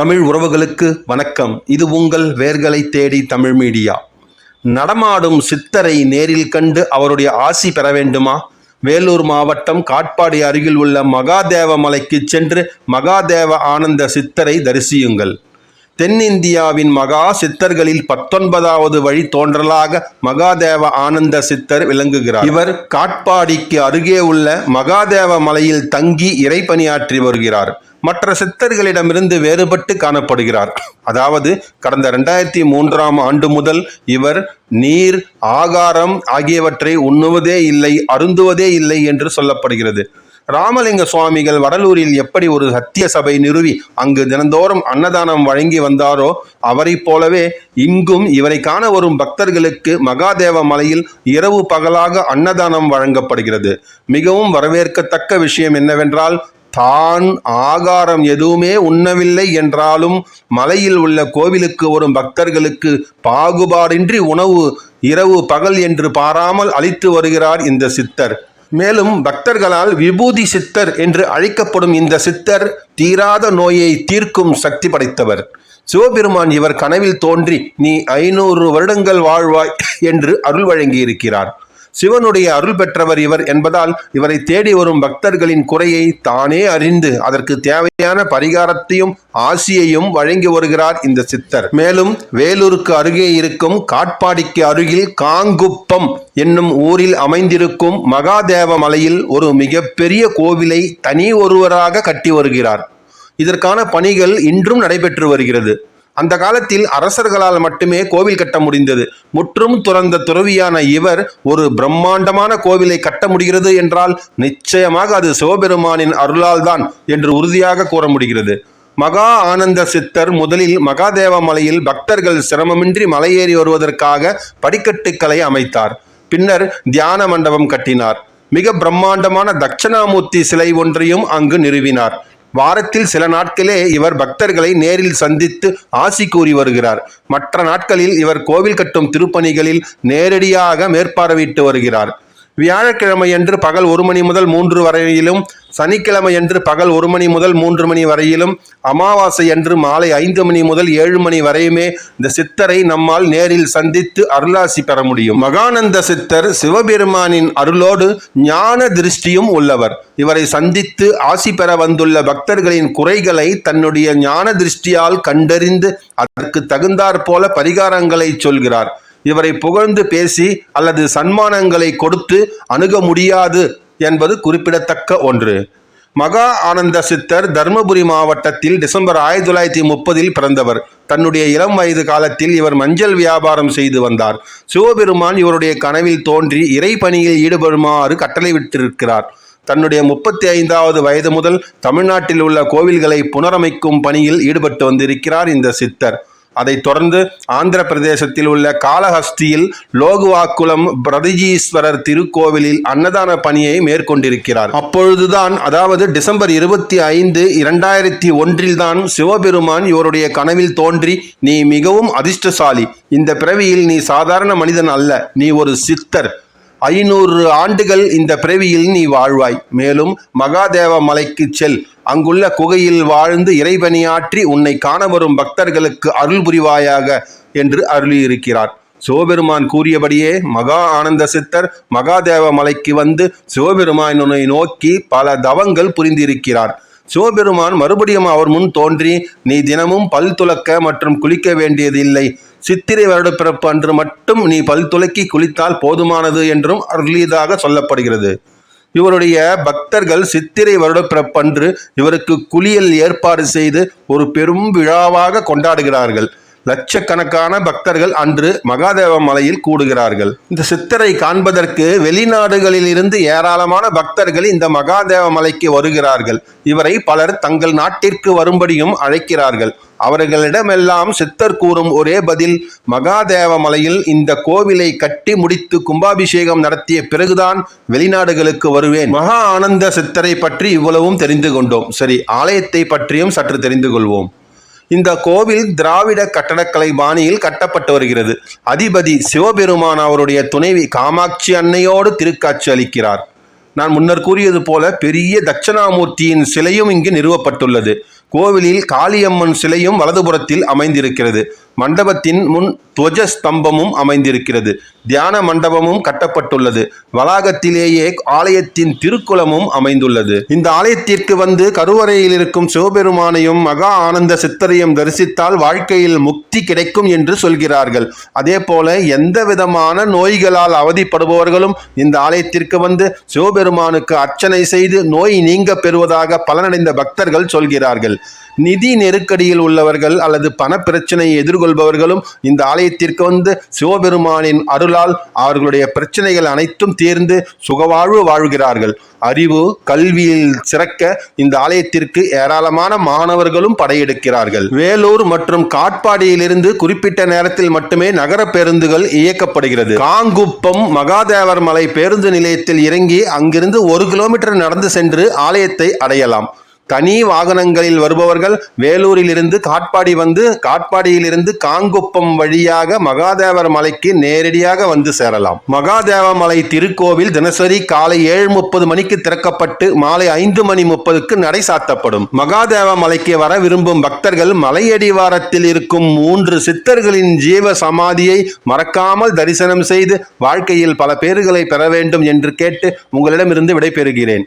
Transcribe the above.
தமிழ் உறவுகளுக்கு வணக்கம். இது உங்கள் வேர்களை தேடி தமிழ் மீடியா. நடமாடும் சித்தரை நேரில் கண்டு அவருடைய ஆசி பெற வேண்டுமா? வேலூர் மாவட்டம் காட்பாடி அருகில் உள்ள மகாதேவ மலைக்கு சென்று மகாதேவ ஆனந்த சித்தரை தரிசியுங்கள். தென்னிந்தியாவின் மகா சித்தர்களில் பத்தொன்பதாவது வழி தோன்றலாக மகாதேவ ஆனந்த சித்தர் விளங்குகிறார். இவர் காட்பாடிக்கு அருகே உள்ள மகாதேவ மலையில் தங்கி இறை பணியாற்றி வருகிறார். மற்ற சித்தர்களிடமிருந்து வேறுபட்டு காணப்படுகிறார். அதாவது கடந்த ரெண்டாயிரத்தி மூன்றாம் ஆண்டு முதல் இவர் நீர் ஆகாரம் ஆகியவற்றை உண்ணுவதே இல்லை அருந்துவதே இல்லை என்று சொல்லப்படுகிறது. ராமலிங்க சுவாமிகள் வடலூரில் எப்படி ஒரு சத்திய சபை நிறுவி அங்கு தினந்தோறும் அன்னதானம் வழங்கி வந்தாரோ அவரைப் போலவே இங்கும் இவரை காண வரும் பக்தர்களுக்கு மகாதேவ மலையில் இரவு பகலாக அன்னதானம் வழங்கப்படுகிறது. மிகவும் வரவேற்கத்தக்க விஷயம் என்னவென்றால் தான் ஆகாரம் எதுவுமே உண்ணவில்லை என்றாலும் மலையில் உள்ள கோவிலுக்கு வரும் பக்தர்களுக்கு பாகுபாடின்றி உணவு இரவு பகல் என்று பாராமல் அளித்து வருகிறார் இந்த சித்தர். மேலும் பக்தர்களால் விபூதி சித்தர் என்று அழைக்கப்படும் இந்த சித்தர் தீராத நோயை தீர்க்கும் சக்தி படைத்தவர். சிவபெருமான் இவர் கனவில் தோன்றி நீ ஐநூறு வருடங்கள் வாழ்வாய் என்று அருள் வழங்கியிருக்கிறார். சிவனுடைய அருள் பெற்றவர் இவர் என்பதால் இவரை தேடி வரும் பக்தர்களின் குறையை தானே அறிந்து அதற்கு தேவையான பரிகாரத்தையும் ஆசியையும் வழங்கி வருகிறார் இந்த சித்தர். மேலும் வேலூருக்கு அருகே இருக்கும் காட்பாடிக்கு அருகில் காங்குப்பம் என்னும் ஊரில் அமைந்திருக்கும் மகாதேவ மலையில் ஒரு மிகப்பெரிய கோவிலை தனி ஒருவராக கட்டி வருகிறார். இதற்கான பணிகள் இன்றும் நடைபெற்று வருகிறது. அந்த காலத்தில் அரசர்களால் மட்டுமே கோவில் கட்ட முடிந்தது. முற்றும் துறந்த துறவியான இவர் ஒரு பிரம்மாண்டமான கோவிலை கட்ட முடிகிறது என்றால் நிச்சயமாக அது சிவபெருமானின் அருளால் தான் என்று உறுதியாக கூற முடிகிறது. மகா ஆனந்த சித்தர் முதலில் மகாதேவ மலையில் பக்தர்கள் சிரமமின்றி மலையேறி வருவதற்காக படிக்கட்டுக்களை அமைத்தார். பின்னர் தியான மண்டபம் கட்டினார். மிக பிரம்மாண்டமான தட்சணாமூர்த்தி சிலை ஒன்றையும் அங்கு நிறுவினார். வாரத்தில் சில நாட்களே இவர் பக்தர்களை நேரில் சந்தித்து ஆசி கூறி வருகிறார். மற்ற நாட்களில் இவர் கோவில் கட்டும் திருப்பணிகளில் நேரடியாக மேற்பார்வையிட்டு வருகிறார். வியாழக்கிழமையன்று பகல் ஒரு மணி முதல் மூன்று வரையிலும் சனிக்கிழமையன்று பகல் ஒரு மணி முதல் மூன்று மணி வரையிலும் அமாவாசை அன்று மாலை ஐந்து மணி முதல் ஏழு மணி வரையுமே இந்த சித்தரை நம்மால் நேரில் சந்தித்து அருளாசி பெற முடியும். மகானந்த சித்தர் சிவபெருமானின் அருளோடு ஞான திருஷ்டியும் உள்ளவர். இவரை சந்தித்து ஆசி பெற வந்துள்ள பக்தர்களின் குறைகளை தன்னுடைய ஞான திருஷ்டியால் கண்டறிந்து அதற்கு தகுந்தாற் போல பரிகாரங்களை சொல்கிறார். இவரை புகழ்ந்து பேசி அல்லது சன்மானங்களை கொடுத்து அணுக முடியாது என்பது குறிப்பிடத்தக்க ஒன்று. மகா ஆனந்த சித்தர் தருமபுரி மாவட்டத்தில் டிசம்பர் ஆயிரத்தி தொள்ளாயிரத்தி முப்பதில் பிறந்தவர். தன்னுடைய இளம் வயது காலத்தில் இவர் மஞ்சள் வியாபாரம் செய்து வந்தார். சிவபெருமான் இவருடைய கனவில் தோன்றி இறை பணியில் ஈடுபடுமாறு கட்டளை விட்டிருக்கிறார். தன்னுடைய முப்பத்தி ஐந்தாவது வயது முதல் தமிழ்நாட்டில் உள்ள கோவில்களை புனரமைக்கும் பணியில் ஈடுபட்டு வந்திருக்கிறார் இந்த சித்தர். அதைத் தொடர்ந்து ஆந்திர பிரதேசத்தில் உள்ள காளஹஸ்தியில் லோகுவாக்குளம் பிரதிஜீஸ்வரர் திருக்கோவிலில் அன்னதான பணியை மேற்கொண்டிருக்கிறார். அப்பொழுதுதான் அதாவது டிசம்பர் இருபத்தி ஐந்து இரண்டாயிரத்தி ஒன்றில் தான் சிவபெருமான் இவருடைய கனவில் தோன்றி நீ மிகவும் அதிர்ஷ்டசாலி. இந்த பிறவியில் நீ சாதாரண மனிதன் அல்ல. நீ ஒரு சித்தர். ஐநூறு ஆண்டுகள் இந்த பிறவியில் நீ வாழ்வாய். மேலும் மகாதேவ மலைக்கு செல். அங்குள்ள குகையில் வாழ்ந்து இறைவனியாற்றி உன்னை காண வரும் பக்தர்களுக்கு அருள் புரிவாயாக என்று அருளியிருக்கிறார். சிவபெருமான் கூறியபடியே மகா ஆனந்த சித்தர் மகாதேவ மலைக்கு வந்து சிவபெருமானை நோக்கி பல தவங்கள் புரிந்திருக்கிறார். சிவபெருமான் மறுபடியும் அவர் முன் தோன்றி நீ தினமும் பல் துலக்க மற்றும் குளிக்க வேண்டியதில்லை. சித்திரை வருடப்பிறப்பு அன்று மட்டும் நீ பல் துலக்கி குளித்தால் போதுமானது என்றும் அருளியதாக சொல்லப்படுகிறது. இவருடைய பக்தர்கள் சித்திரை வருடப்பிறப்பன்று இவருக்கு குளியல் ஏற்பாடு செய்து ஒரு பெரும் விழாவாக கொண்டாடுகிறார்கள். லட்சக்கணக்கான பக்தர்கள் அன்று மகாதேவ மலையில் கூடுகிறார்கள். இந்த சித்தரை காண்பதற்கு வெளிநாடுகளில் இருந்து ஏராளமான பக்தர்கள் இந்த மகாதேவ மலைக்கு வருகிறார்கள். இவரை பலர் தங்கள் நாட்டிற்கு வரும்படியும் அழைக்கிறார்கள். அவர்களிடமெல்லாம் சித்தர் கூறும் ஒரே பதில் மகாதேவ மலையில் இந்த கோவிலை கட்டி முடித்து கும்பாபிஷேகம் நடத்திய பிறகுதான் வெளிநாடுகளுக்கு வருவேன். மகா ஆனந்த சித்தரை பற்றி இவ்வளவும் தெரிந்து கொண்டோம். சரி ஆலயத்தை பற்றியும் சற்று தெரிந்து கொள்வோம். இந்த கோவில் திராவிட கட்டடக்கலை பாணியில் கட்டப்பட்டு வருகிறது. அதிபதி சிவபெருமான் அவருடைய துணைவி காமாட்சி அன்னையோடு திருக்காட்சி அளிக்கிறார். நான் முன்னர் கூறியது போல பெரிய தட்சணாமூர்த்தியின் சிலையும் இங்கு நிறுவப்பட்டுள்ளது. கோவிலில் காளியம்மன் சிலையும் வலதுபுறத்தில் அமைந்திருக்கிறது. மண்டபத்தின் முன் துவஜ ஸ்தம்பமும் அமைந்திருக்கிறது. தியான மண்டபமும் கட்டப்பட்டுள்ளது. வளாகத்திலேயே ஆலயத்தின் திருக்குளமும் அமைந்துள்ளது. இந்த ஆலயத்திற்கு வந்து கருவறையில் இருக்கும் சிவபெருமானையும் மகா ஆனந்த சித்தரையும் தரிசித்தால் வாழ்க்கையில் முக்தி கிடைக்கும் என்று சொல்கிறார்கள். அதே போல எந்த விதமான நோய்களால் அவதிப்படுபவர்களும் இந்த ஆலயத்திற்கு வந்து சிவபெருமானுக்கு அர்ச்சனை செய்து நோய் நீங்க பெறுவதாக பலனடைந்த பக்தர்கள் சொல்கிறார்கள். நிதி நெருக்கடியில் உள்ளவர்கள் அல்லது பண பிரச்சனையை கொள்பவர்களும் இந்த ஆலயத்திற்கு வந்து சிவபெருமானின் அருளால் அவர்களுடைய பிரச்சனைகள் அனைத்தும் தீர்ந்து சுகவாழ்வு வாழ்கிறார்கள். அறிவு கல்வியில் சிறக்க இந்த ஆலயத்திற்கு ஏராளமான மாணவர்களும் படையெடுக்கிறார்கள். வேலூர் மற்றும் காட்பாடியிலிருந்து குறிப்பிட்ட நேரத்தில் மட்டுமே நகர பேருந்துகள் இயக்கப்படுகிறது. காங்குப்பம் மகாதேவர் மலை பேருந்து நிலையத்தில் இறங்கி அங்கிருந்து ஒரு கிலோமீட்டர் நடந்து சென்று ஆலயத்தை அடையலாம். தனி வாகனங்களில் வருபவர்கள் வேலூரிலிருந்து காட்பாடி வந்து காட்பாடியிலிருந்து காங்குப்பம் வழியாக மகாதேவர் மலைக்கு நேரடியாக வந்து சேரலாம். மகாதேவ மலை திருக்கோவில் தினசரி காலை ஏழு முப்பது மணிக்கு திறக்கப்பட்டு மாலை ஐந்து மணி முப்பதுக்கு நடை சாத்தப்படும். மகாதேவ மலைக்கு வர விரும்பும் பக்தர்கள் மலையடிவாரத்தில் இருக்கும் மூன்று சித்தர்களின் ஜீவ சமாதியை மறக்காமல் தரிசனம் செய்து வாழ்க்கையில் பல பேறுகளை பெற வேண்டும் என்று கேட்டு உங்களிடமிருந்து விடைபெறுகிறேன்.